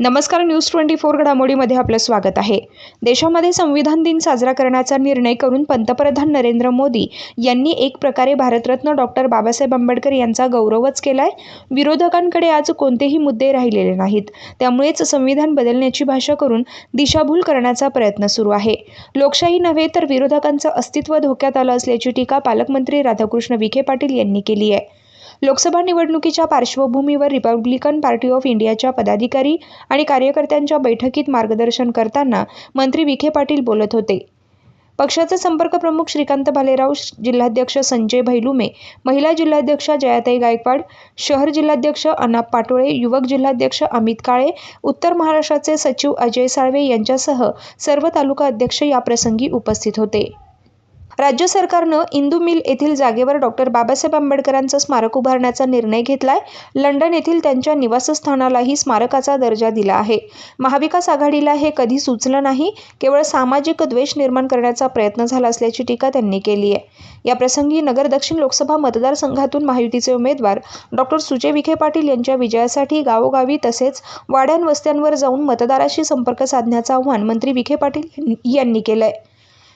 नमस्कार news twenty four घडामोडीमध्ये आपलं स्वागत आहे. देशामध्ये संविधान दिन साजरा करण्याचा निर्णय करून पंतप्रधान नरेंद्र मोदी यांनी एक प्रकारे भारतरत्न डॉक्टर बाबासाहेब आंबेडकर यांचा गौरवच केलाय. विरोधकांकडे आज कोणतेही मुद्दे राहिलेले नाहीत. त्यामुळेच संविधान बदलण्याची भाषा करून दिशाभूल करण्याचा प्रयत्न सुरू आहे. लोकशाही नव्हे तर विरोधकांचं अस्तित्व धोक्यात आलं असल्याची टीका पालकमंत्री राधाकृष्ण विखे पाटील यांनी केली आहे. लोकसभा निवडणुकीच्या पार्श्वभूमीवर रिपब्लिकन पार्टी ऑफ इंडियाच्या पदाधिकारी आणि कार्यकर्त्यांच्या बैठकीत मार्गदर्शन करताना मंत्री विखे पाटील बोलत होते. पक्षाचे संपर्क प्रमुख श्रीकांत भालेराव जिल्हाध्यक्ष संजय भैलुमे महिला जिल्हाध्यक्ष जयाताई गायकवाड शहर जिल्हाध्यक्ष अनाप पाटोळे युवक जिल्हाध्यक्ष अमित काळे उत्तर महाराष्ट्राचे सचिव अजय साळवे यांच्यासह सर्व तालुका अध्यक्ष याप्रसंगी उपस्थित होते. राज्य सरकारनं इंदू मिल येथील जागेवर डॉक्टर बाबासाहेब आंबेडकरांचं स्मारक उभारण्याचा निर्णय घेतलाय. लंडन येथील त्यांच्या निवासस्थानालाही स्मारकाचा दर्जा दिला आहे. महाविकास आघाडीला हे कधी सुचलं नाही केवळ सामाजिक द्वेष निर्माण करण्याचा प्रयत्न झाला असल्याची टीका त्यांनी केली आहे. याप्रसंगी नगर दक्षिण लोकसभा मतदारसंघातून महायुतीचे उमेदवार डॉक्टर सुजय विखे पाटील यांच्या विजयासाठी गावोगावी तसेच वाड्यान वस्त्यांवर जाऊन मतदाराशी संपर्क साधण्याचं आव्हान मंत्री विखे पाटील यांनी केलं आहे